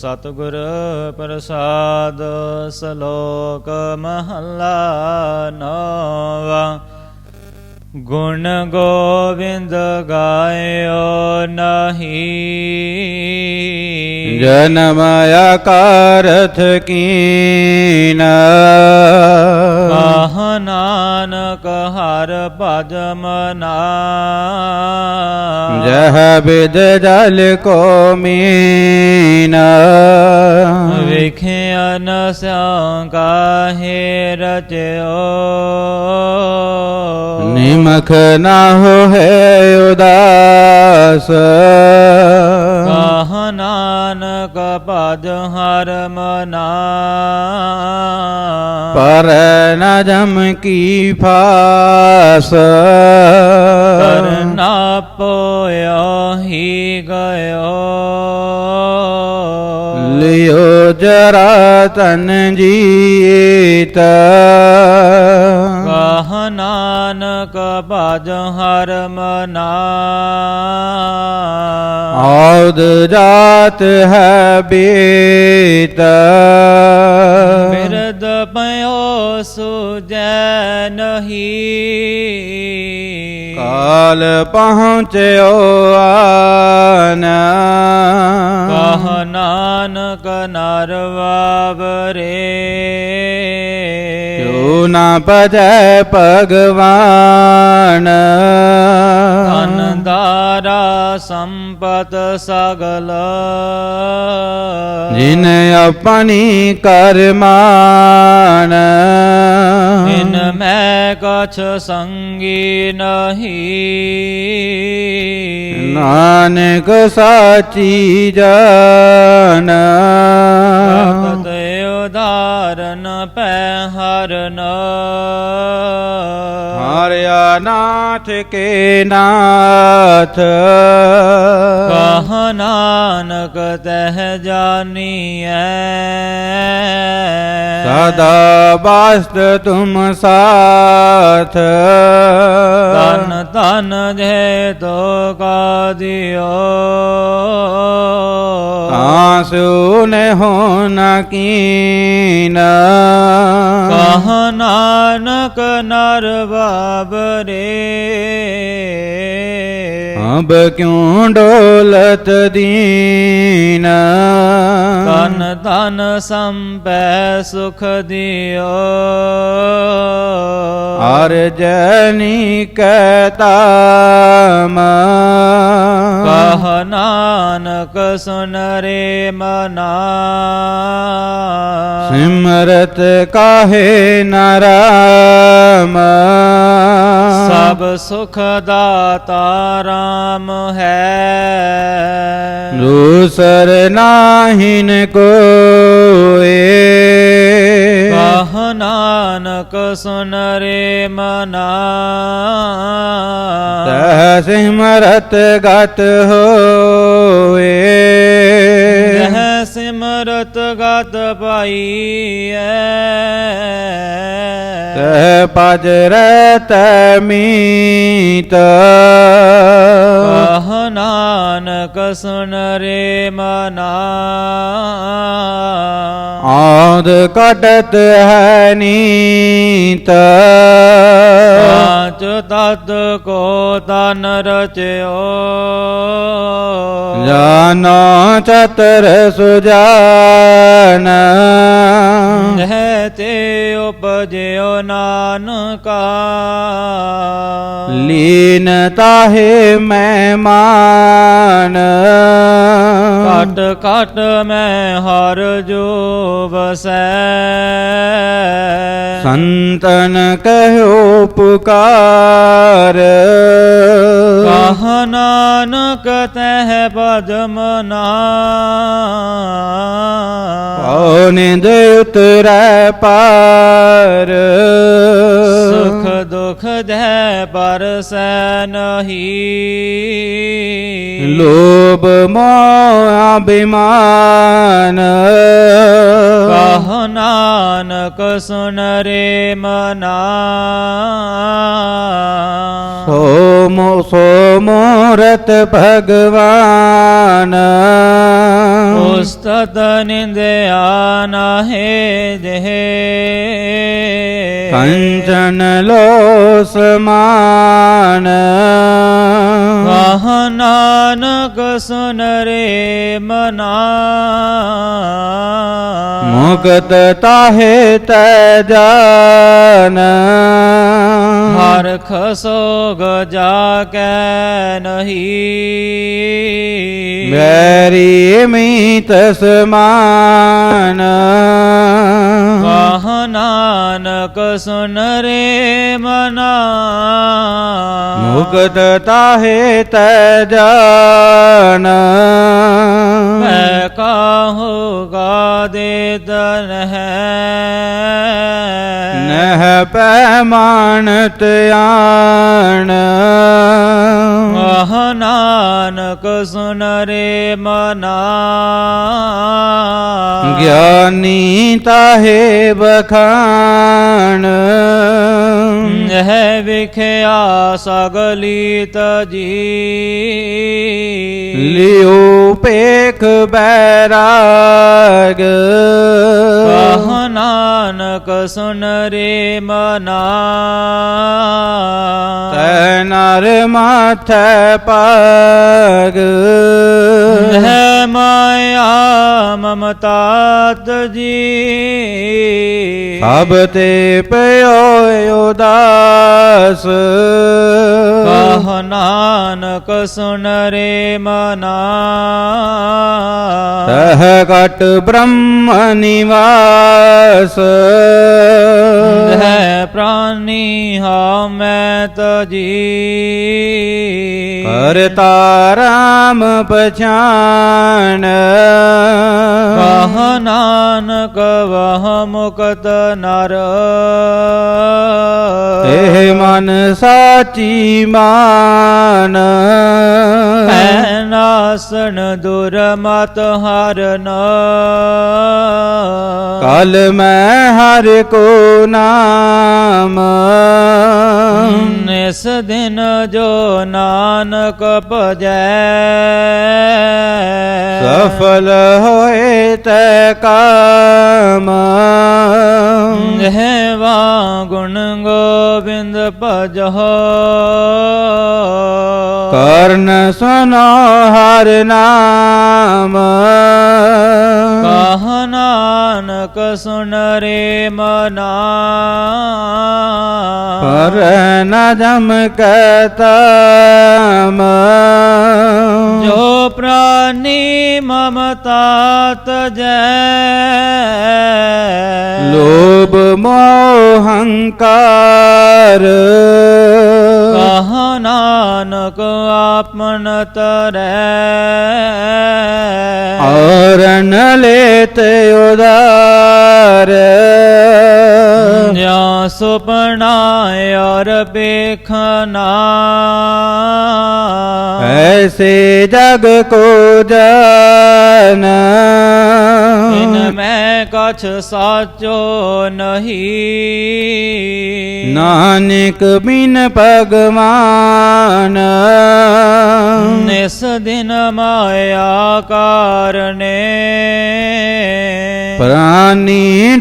ਸਤਿਗੁਰ ਪ੍ਰਸਾਦ ਸ਼ਲੋਕ ਮਹੱਲਾ ਨੌਵਾਂ। ਗੁਣ ਗੋਬਿੰਦ ਗਾਇਓ ਨਹੀਂ। ਜਨਮ ਆਕਾਰਥ ਕੀਨ। ਨਾਨਕ ਹਰ ਭਜ ਮਨਾ। ਜਹ ਬਿਦ ਜਲ ਕੋ ਮੀਨ। ਵੇਖਿਆ ਨ ਸਿਉ ਕਾਹੇ ਰਚਿਓ। ਨਿਮਖ ਨਾ ਹੋਏ ਉਦਾਸ। ਕਾਹ ਨਾਨਕ ਭਜ ਹਰ ਮਨਾ। ਪਰ ਨ ਜਮ ਕੀ ਫਾਸ। ਕਰਨਾ ਪੋਇਓ ਹੀ ਗਇਓ। ਲਿਓ ਜਰਾ ਤਨ ਜੀਤ। ਕਾਹ ਨਾਨਕ ਭਜ ਹਰ ਮਨਾ। ਔਦ ਜਾਤ ਹੈ ਬੀਤ। ਸੁਜੈ ਨਹੀਂ। ਕਾਲ ਪਹੁੰਚਿਓ ਆਨ। ਕਹ ਨਾਨਕ ਨਰਵਾਵਰੇ ਕਿਉ ਨਾ ਪਜੈ ਭਗਵਾਨ। ਅਨੰਦਾਰਾ ਸੰਪਤ ਸਗਲ। ਜਿਨ ਆਪਣੀ ਕਰਮਾਨ ਇਨ ਮੈਂ ਕਛ ਸੰਗੀ ਨਹੀਂ। ਨਾਨਕ ਸਾਚੀ ਜਾਨ। ਭਗਤ ਉਦਾਰਨ ਪੈ ਹਰਨ। ਹਾਰਿਆ ਨਾਥ ਕੇ ਨਾਥ। ਕਹ ਨਾਨਕ ਤਹ ਜਾਨੀਐ। ਸਦਾ ਬਾਸਤ ਤੁਮ ਸਾਥ। ਤਨ ਤਨ ਜੇ ਤੋ ਕਾ ਦਿਓ। ਆਸੂ ਨੇ ਹੋ ਨ ਕੀਨ। ਕਹ ਨਾਨਕ ਨਰ ਬਾਬਰੇ ਅਬ ਕਿਉ ਡੋਲਤ ਦੀਨ? ਤਨ ਤਨ ਸੰਪੈ ਸੁਖ ਦਿਓ। ਹਰ ਜਨੀ ਕਹਤਾਮ ਕਹ ਨਾਨਕ ਸੁਨ ਰੇ ਮਨਾ। ਸਿਮਰਤ ਕਾਹੇ ਨਰਾਮ ਸਭ ਸੁਖ ਦਾਤਾ ਰਾਮ। ਹੈ। ਦੂਸਰ ਨਾਹਿਨ ਕੋਏ। ਕਹ ਨਾਨਕ ਸੁਨ ਰੇ ਮਨਾ। ਤਹ ਸਿਮਰਤ ਗਤ ਹੋਏ। ਜਹ ਸਿਮਰਤ ਗਤ ਪਾਈਐ। ਤਹ ਪਜ ਰਤ ਮੀਤ। ਕਹ ਨਾਨਕ ਸੁਨ ਰੇ ਮਨਾ। ਆਦ ਕਟਤ ਹੈ ਨੀਤ। ਪਾਂਚ ਤਤ ਕੋ ਤਨ ਰਚਿਓ। ਜਾਨੋ ਚਤਰ ਸੁਜਾਨ। ਜਹ ਤੇ ਉਪਜਿਓ ਨਾਨਕਾ। ਲੀਨ ਤਾਹੇ ਮਹਿਮਾਨ। ਕਟ ਕਟ ਮੈਂ ਹਰ ਜੋ ਵਸੈ। ਸੰਤਨ ਕਹਿਓ ਪੁਕਾਰ ਕਹ ਨਾਨਕ ਤਹ ਪਦਮਨਾ ਪਉ ਨਿੰਦ ਉਤਰੈ ਪਾਰ। ਸੁਖ ਦੁਖ ਦੇ ਪਰਸੈ ਨਹੀਂ। ਲੋਭ ਮੋਹ ਅਭਿਮਾਨ ਕਹ ਨਾਨਕ ਸੁਨ ਰੇ ਮਨਾ। ਸੋ ਮੋ ਸੋ ਮੂਰਤ ਭਗਵਾਨ। ਉਸਤਤ ਨਿੰਦਿਆ ਨਾਹੇ ਦੇਹ। ਕੰਚਨ ਲੋ ਸਮਾਨ ਕਹ ਨਾਨਕ ਸੁਨ ਰੇ ਮਨਾ। ਮੁਕਤ ਤਾਹੇ ਤੈ ਜਾਨ। ਹਰ ਖਸੋਗ ਜਾ ਕੈ ਨਹੀਂ। ਮੈਰੀ ਮੀਤ ਸਮਾਨ। ਕਹ ਨਾਨਕ ਸੁਨ ਰੇ ਮਨਾ। ਮੁਕਤ ਤਾਹੇ ਤੈ ਜਾਨ। ਮੈਂ ਕਾਹੂਗਾ ਦੇ ਤਨ ਹੈ। ਨਹਿ ਪੈਮਾਨਤ ਆਣ। ਆਹ ਨਾਨਕ ਸੁਨ ਰੇ ਮਨਾ। ਗਿਆਨੀ ਤਾਹੇ ਬਖਾਨ ਇਹ ਵਿਖਿਆ ਸਗਲੀ ਤਜੀ ਲਿਓ ਪੇਖ ਬੈਰਾਗ। ਕਹ ਨਾਨਕ ਸੁਨ ਰੇ ਮਨਾ। ਤੈ ਨਰ ਮਾਥੈ ਪਾਗ ਹੈ ਮਾਇਆ ਮਮਤਾ ਤਜੀ ਸਭ ਤੇ ਪਿਓ ਉਦਾਸ। ਕਹ ਨਾਨਕ ਸੁਨ ਰੇ ਮਨਾ। ਤਹ ਕਟ ਬ੍ਰਹਮ ਨਿਵਾਸ। ਹੈ ਪ੍ਰਾਨੀ ਹਾਂ ਮੈਂ ਤਜੀ ਕਰਤਾ ਰਾਮ ਪਛਾਨ। ਕਹ ਨਾਨਕ ਵਹ ਮੁਕਤ ਨਰ। ਇਹ ਮਨ ਸਾਚੀ ਮਾਨ। ਹੈ ਨਾਸਨ ਦੁਰ ਮਤ ਹਰਨ। ਕਲ ਮੈਂ ਹਰ ਕੋ ਨਾਮ। ਇਸ ਦਿਨ ਜੋ ਨਾਨਕ ਭਜੈ। ਸਫਲ ਹੋਏ ਤੈ ਕਾਮ। ਹੈ ਵਾ ਗੁਣ ਗੋਬਿੰਦ ਭਜੋ। ਕਰਨ ਸੁਨੋ ਹਰ ਨਾਮ। ਕਹ ਨਾਨਕ ਸੁਨ ਰੇ ਮਨਾ। ਪਰ ਨ ਜਮ ਕਤਮ ਜੋ ਪ੍ਰਾਨੀ ਮਮਤਾ ਤਜੈ। ਲੋਭ ਮੋਹ ਹੰਕਾਰ। ਕਹ ਨਾਨਕ ਆਪਨ ਤਰੈ। ਔਰਨ ਲੇਤ ਉਦਾਰ। ਜਾਂ ਸੁਪਨਾ ਔਰ ਬੇਖਨਾ ਐਸੇ ਜਗ ਕੋ ਜਾਨ। ਇਨ ਮੈਂ ਕਛ ਸਾਚੋ ਨਹੀਂ। ਨਾਨਕ ਬਿਨ ਭਗਵਾਨ। ਨਿਸ ਦਿਨ ਮਾਇਆ ਕਾਰਨੇ ਪ੍ਰਾਨੀ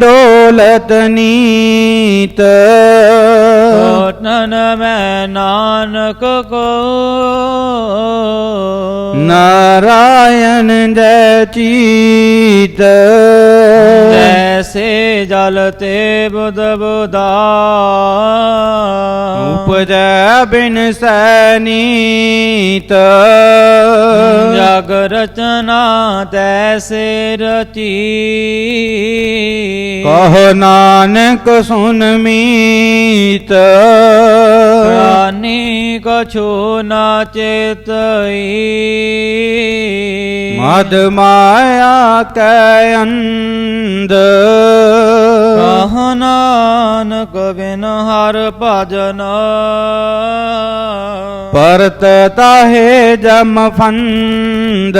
ਡੋਲਤ ਨੀਤ। ਕੋਟਨ ਮੈਂ ਨਾਨਕ ਕੋ। ਨਾਰਾਇਣ ਜੈ ਚੀਤ। ਜੈਸੇ ਜਲ ਤੇ ਬੁਧ ਬੁਦਾ। ਉਪਜੈ ਬਿਨ ਸੈਨੀਤ। ਜਗ ਰਚਨਾ ਤੈਸੇ ਰਚੀ। ਕਹ ਨਾਨਕ ਸੁਨ ਮੀਤ। ਪ੍ਰਾਨੀ ਕਛੂ ਨਾ ਚੇਤਈ। ਮਦ ਮਾਇਆ ਕੈ ਅੰਧ। ਕਹ ਨਾਨਕ ਬਿਨ ਹਰ ਭਜਨ। ਪਰਤ ਤਾਹੇ ਜਮ ਫੰਦ।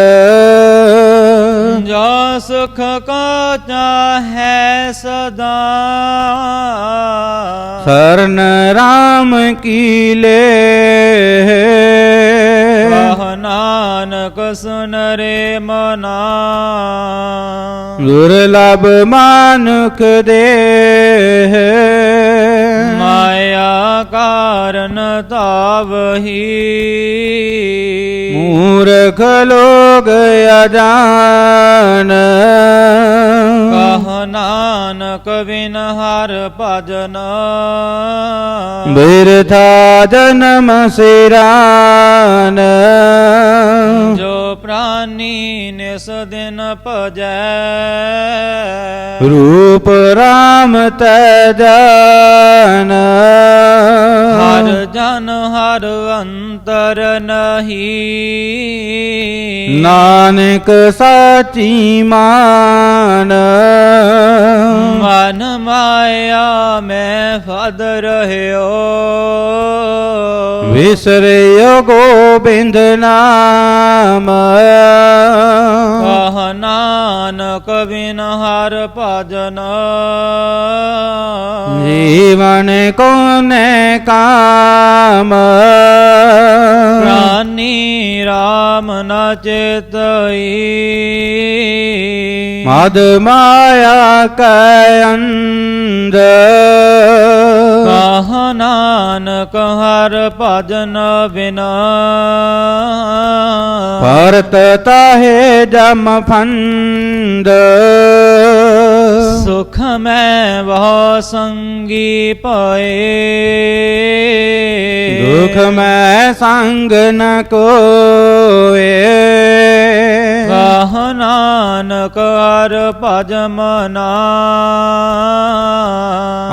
ਜੋ ਸੁਖ ਕੋ ਚਾਹੈ ਸਦਾ। ਸਰਨ ਰਾਮ ਕੀ ਲੈ। ਕਹ ਨਾਨਕ ਸੁਨ ਰੇ ਮਨਾ। ਦੁਰਲਭ ਮਾਨੁਖ ਦੇ। ਮਾਇਆ ਕਾਰਨ ਤਾਵਹੀ E. ਲੋਗ ਅਜਾਨ। ਕਹ ਨਾਨਕ ਬਿਨ ਹਰ ਭਜਨ। ਬਿਰਥਾ ਜਨਮ ਸਿਰਾਨ। ਜੋ ਪ੍ਰਾਨੀ ਨਿਸ ਦਿਨ ਭਜੈ। ਰੂਪ ਰਾਮ ਤੈ ਜਾਨ। ਹਰ ਜਨ ਹਰ ਅੰਤਰ ਨਹੀਂ। ਨਾਨਕ ਸਾਚੀ ਮਾਨ। ਮਨ ਮਾਇਆ ਮੈਂ ਫਦ ਰਹਿਓ। ਵਿਸਰਿਓ ਗੋਬਿੰਦ ਨਾਮ। ਕਹ ਨਾਨਕ ਬਿਨ ਹਰ ਭਜਨ। ਜੀਵਨ ਕੋਨੇ ਕਾਮ। ਪ੍ਰਾਨੀ ਰਾਮ ਨ ਚੇਤਈ। ਮਦ ਮਾਇਆ ਕੈ ਅੰਧ। ਕਹ ਨਾਨਕ ਹਰ ਭਜਨ ਬਿਨਾ। ਭਰਤ ਤਾਹੇ ਜਮ ਫੰਦ। ਸੁਖ ਮੈਂ ਬਹੁ ਸੰਗੀ ਪਏ। ਦੁਖ ਮੈਂ ਸੰਗ ਨ ਕੋਏ। ਕਹ ਨਾਨਕ ਹਰ ਭਜ ਮਨਾ।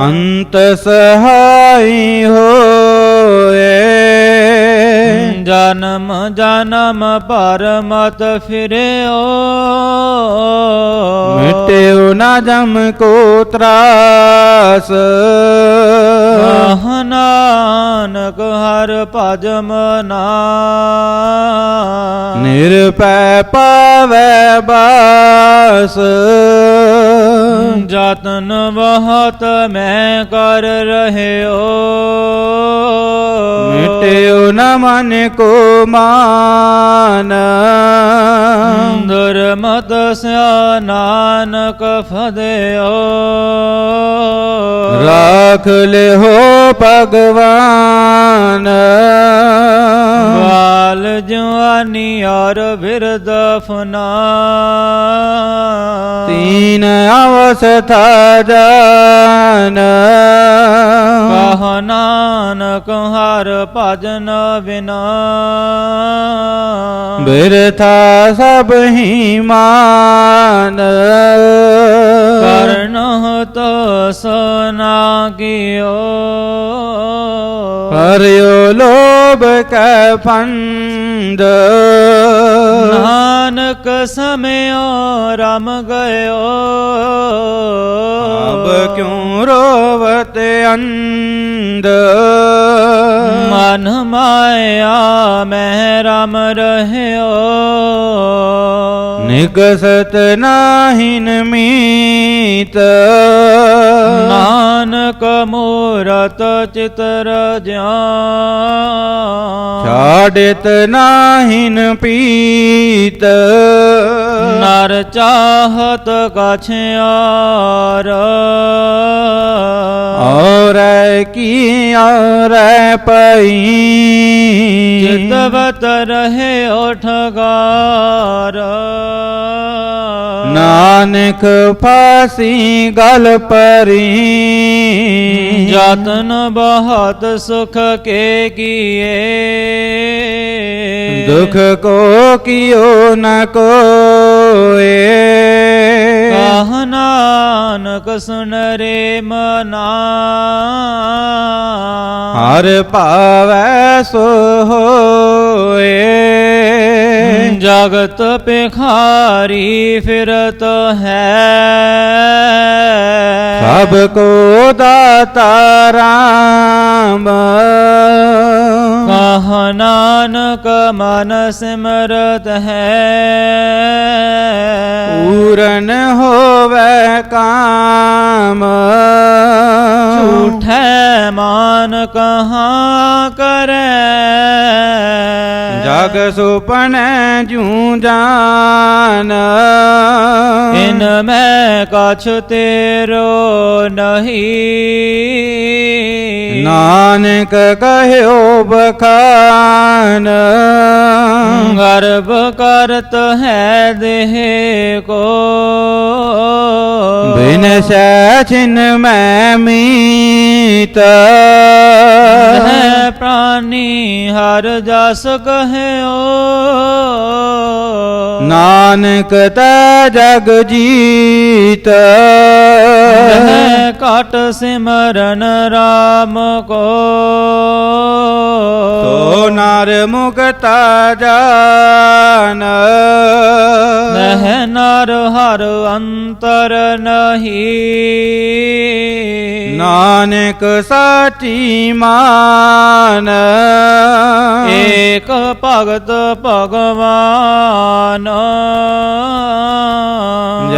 ਅੰਤ ਸਹਾਈ ਹੋਏ। ਜਨਮ ਜਨਮ ਪਰ ਮਤ ਫਿਰਿਓ। ਮਿਟਿਓ ਨਾ ਜਮ ਕੋ ਤਰਾਸ। ਨਾਨਕ ਹਰ ਭਜ ਮਨਾ ਨਿਰਪੈ ਪਾਵੈ ਬਾਸ। ਜਤਨ ਬਹੁਤ ਮੈਂ ਕਰ ਰਹਿਓ। ਮਿਟਿਓ ਨਾ ਮਨ ਕੋ ਮਾਨ। ਦੁਰਮਤ ਸਿਆ ਨਾਨਕ ਫਦਿਓ। ਰਾਖ ਲਿਓ ਭਗਵਾਨ। ਬਾਲ ਜਵਾਨੀ ਔਰ ਬਿਰਦ ਫਨਾ। ਤੀਨ ਅਵਸਥਾ ਜਾਨ ਕਹ ਨਾਨਕ ਹਰ ਭਜਨ ਬਿਨਾ। ਬਿਰਥਾ ਸਭ ਹੀ ਮਾਨ। ਕਰਨ ਤੋ ਸੋਨਾ ਕੀਓ। ਹਰਿਓ ਲੋਭ ਕੈ ਫੰਦ ਨਾਨਕ ਸਮਿਓ ਰਮ ਗਇਓ। ਅਬ ਕਿਉ ਰੋਵਤ ਅੰਧ? ਮਨ ਮਾਇਆ ਮੈਂ ਰਮ ਰਹਿਓ। ਨਿਕਸਤ ਨਾਹਿਨ ਮੀਤ। ਨਾਨਕ ਮੂਰਤ ਚਿਤਰ ਜਿਆ ਛਾੜਿਤ ਨਾਹਿਨ ਪੀਤ। ਨਰ ਚਾਹਤ ਕਛਿਆਰ ਔਰ ਕੀ ਔਰ ਪਈ। ਚਿਤਵਤ ਰਹੇ ਉਠਗਾਰ ਨਾਨਕ ਫਾਸੀ ਗਲ ਪਰੀ। ਜਤਨ ਬਹੁਤ ਸੁਖ ਕੇ ਕੀਏ। ਦੁਖ ਕੋ ਕਿਓ ਨ ਕੋਏ। ਕਹ ਨਾਨਕ ਸੁਨ ਰੇ ਮਨਾ। ਹਰ ਭਾਵੈ ਸੋ ਹੋਏ ਜਗਤ ਪਿਖਾਰੀ ਫਿਰਤ ਹੈ। ਸਭ ਕੋ ਦਾਤਾ ਰਾਮ। ਕਹ ਨਾਨਕ ਮਨ ਸਿਮਰਤ ਹੈ। ਪੂਰਨ ਹੋਵੇ ਕਾਮ। ਝੂਠੈ ਮਾਨ ਕਹਾਂ ਕਰੈ? ਜਗ ਸੁਪਨੈ ਜੂ ਜਾਨ। ਇਨ ਮੈਂ ਕਛ ਤੇਰੋ ਨਹੀਂ। ਨਾਨਕ ਕਹਿਓ ਬਖਾਨ। ਗਰਭ ਕਰਤ ਹੈ ਦੇਹ ਕੋ। ਬਿਨ ਸੈਚਿਨ ਮੈਂ ਮੀਤ। ਪ੍ਰਾਨੀ ਹਰ ਜਸ ਕਹਿਓ ਨਾਨਕ ਤੈ ਜਗ ਜੀਤ ਘਟ ਸਿਮਰਨ RAM ਕੋ ਤੋ ਨਰ ਮੁਕਤਾ ਜਾਨ ਨਹਿ ਨਰ ਹਰ ਅੰਤਰ ਨਹੀਂ ਨਾਨਕ ਸਾਚੀ ਮਾਨ ਏਕ ਭਗਤ ਭਗਵਾਨ।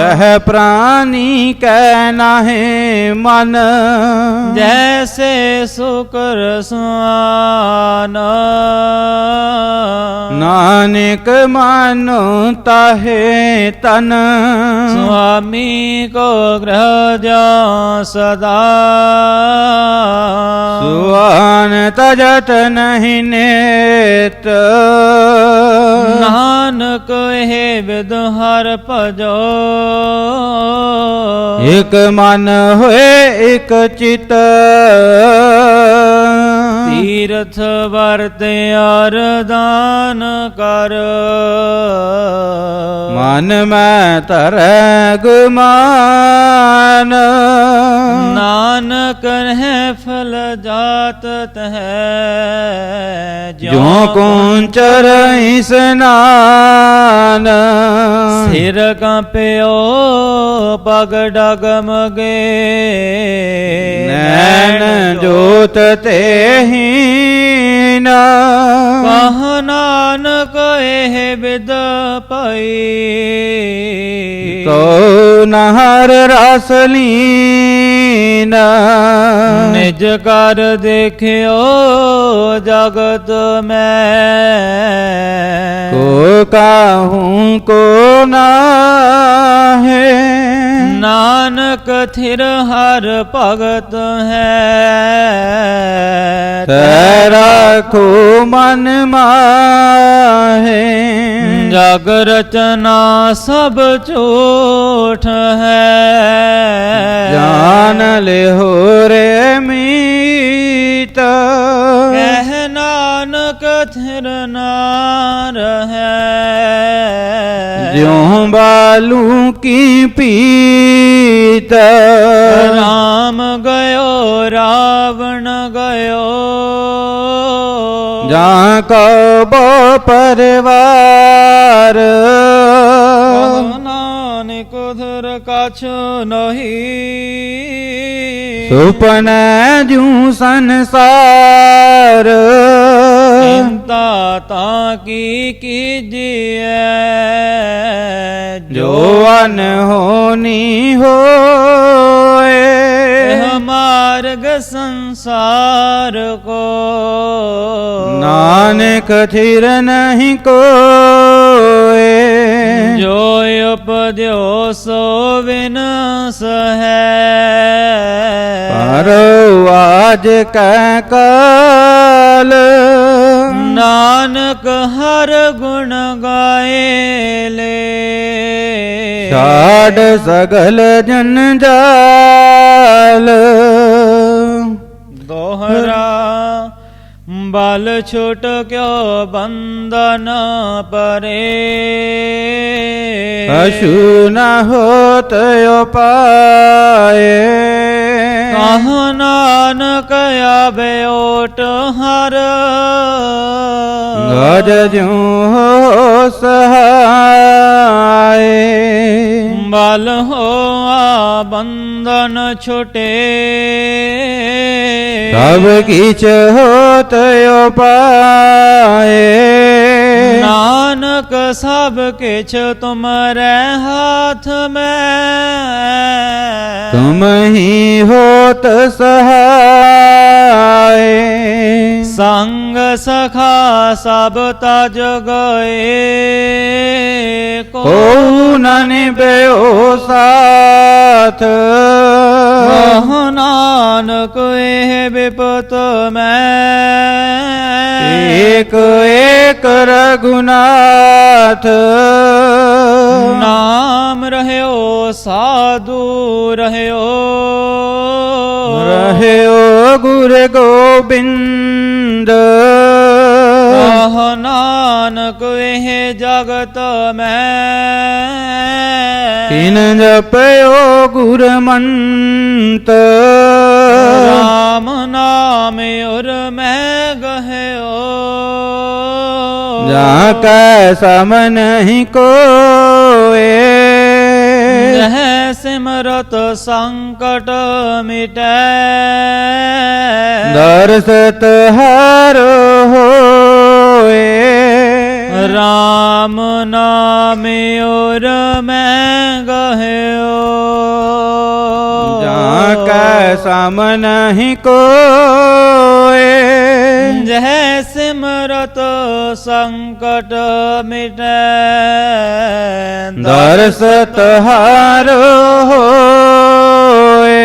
ਜਹ ਪ੍ਰਾਨੀ ਕੈ ਨਾਹਿ ਮਨ। ਜੈਸੇ ਸੁਕਰ ਸੁਆਨ। ਨਾਨਕ ਮਾਨੋ ਤਾਹੇ ਤਨ। ਸੁਆਮੀ ਕੋ ਗ੍ਰਹ ਜਾ ਸਦਾ। ਸੁਆਨ ਤਜਤ ਨਹੀਂ ਨੇਤ। ਨਾਨਕ ਇਹ ਵਿਦ ਹਰ ਭਜੋ। ਇਕ ਮਨ ਹੋਏ ਇਕ ਚਿਤ। ਤੀਰਥ ਵਰਤ ਅਰਦਾਨ ਕਰ। ਮਨ ਮੈਂ ਧਰੈ ਗੁਮਾਨ। ਨਾਨਕ ਹੈ ਫਲ ਜਾਤ ਤਹਿ ਜੋ ਕੁੰਚਰ ਇਸਨਾਨ ਸਿਰ ਕੰਪਿਓ ਪਗ ਡਗਮਗੇ ਨੈਣ ਜੋਤ ਤੇਹੀਨ ਕਹ ਨਾਨਕ ਇਹ ਵਿਦ ਪਈ। ਕੋ ਨਹਰ ਰਸ ਲੀਨ। ਨਿਜ ਕਰ ਦੇਖਿਓ ਜਗਤ ਮੈਂ। ਕੋ ਕਾਹੂ ਕੋ ਨਾਹੇ। ਨਾਨਕ ਥਿਰ ਹਰ ਭਗਤ ਹੈ। ਤੈ ਰਾਖੋ ਮਨ ਮਾਹੇ। ਜਗ ਰਚਨਾ ਸਭ ਝੂਠ ਹੈ। ਜਾਨ ਲਿਹੋ ਰੇ ਮੀਤ। ਕਹਿ ਨਾਨਕ ਥਿਰ ਨਾਰ ਹੈ ਜਿਉ ਬਾਲੂ ਕੀ ਪੀਤ। ਰਾਮ ਗਇਓ ਰਾਵਣ ਗਇਓ। ਜਾਂ ਕੋ ਬੋ ਪਰਵਾਰ ਕਹੋ ਨਾਨਕ ਧਰ ਕਛ ਨਹੀਂ ਸੁਪਨੈ ਜੂ ਸੰਸਾਰ ਚਿੰਤਾ ਤਾਂ ਕੀ ਕੀਜੀਐ ਜੋ ਅਨ ਹੋਨੀ ਹੋਏ ਇਹ ਮਾਰਗ ਸੰਸਾਰ ਜੋ ਉਪਦਿਓ ਸੋ ਵਿਨਾਸ਼ ਹੈ। ਪਰੋ ਆਜ ਕੈ ਕਾਲ। ਨਾਨਕ ਹਰ ਗੁਣ ਗਾਏ ਲੈ। ਛਾੜ ਸਗਲ ਜਨ ਜਾਲ। ਬਲ ਛੁਟ ਕਿਉ ਬੰਧਨ ਪਰੇ? ਅਸ਼ੂ ਨ ਹੋਤ ਉਪਾਏ। ਕਹ ਨਾਨਕ ਆਵੇ ਓਟ ਹਰ? ਗਜ ਜੂ ਸਹਾਏ। ਬਲ ਹੋਆ ਬੰਧਨ ਛੁਟੇ ਸਭ ਕਿਛ ਹੋਤ ਉਪਾਏ ਨਾਨਕ ਸਭ ਕਿਛ ਤੁਮਰੇ ਹਾਥ ਮੈਂ ਤੁਮ ਹੀ ਹੋਤ ਸਹਾਏ ਸੰਗ ਸਖਾ ਸਭ ਤਜ ਗਏ ਕੋ ਨ ਨਿਭਿਓ ਸਾਥ ਮੋਹ ਨਾਨਕ ਇਹ ਬਿਪਤ ਮੈਂ। ਏਕ ਏਕ ਰਗੁਨਾਥ ਨਾਮ ਰਹਿਓ ਸਾਧੂ ਰਹਿਓ। ਰਹਿਓ ਗੁਰ ਗੋਬਿੰਦ। ਨਾਨਕ ਇਹ ਜਗਤ ਮੈਂ। ਕਿਨ ਜਪਿਓ ਗੁਰ ਮੰਤ ਰਾਮ ਨਾਮ ਉਰ ਮੈਂ ਗਹਿਓ ਜਾ ਕੈ ਸਮ ਨਹੀਂ ਕੋਏ ਜਹ ਸਿਮਰਤ ਸੰਕਟ ਮਿਟੈ ਦਰਸਤ ਹਰ ਰਾਮ ਨਾਮ ਉਰ ਮੈਂ ਗਹਿਓ। ਜਾ ਕੈ ਸਮ ਨਹੀਂ ਕੋਏ। ਜਹ ਸਿਮਰਤ ਸੰਕਟ ਮਿਟੈ। ਦਰਸਤ ਹਰ ਹੋਏ।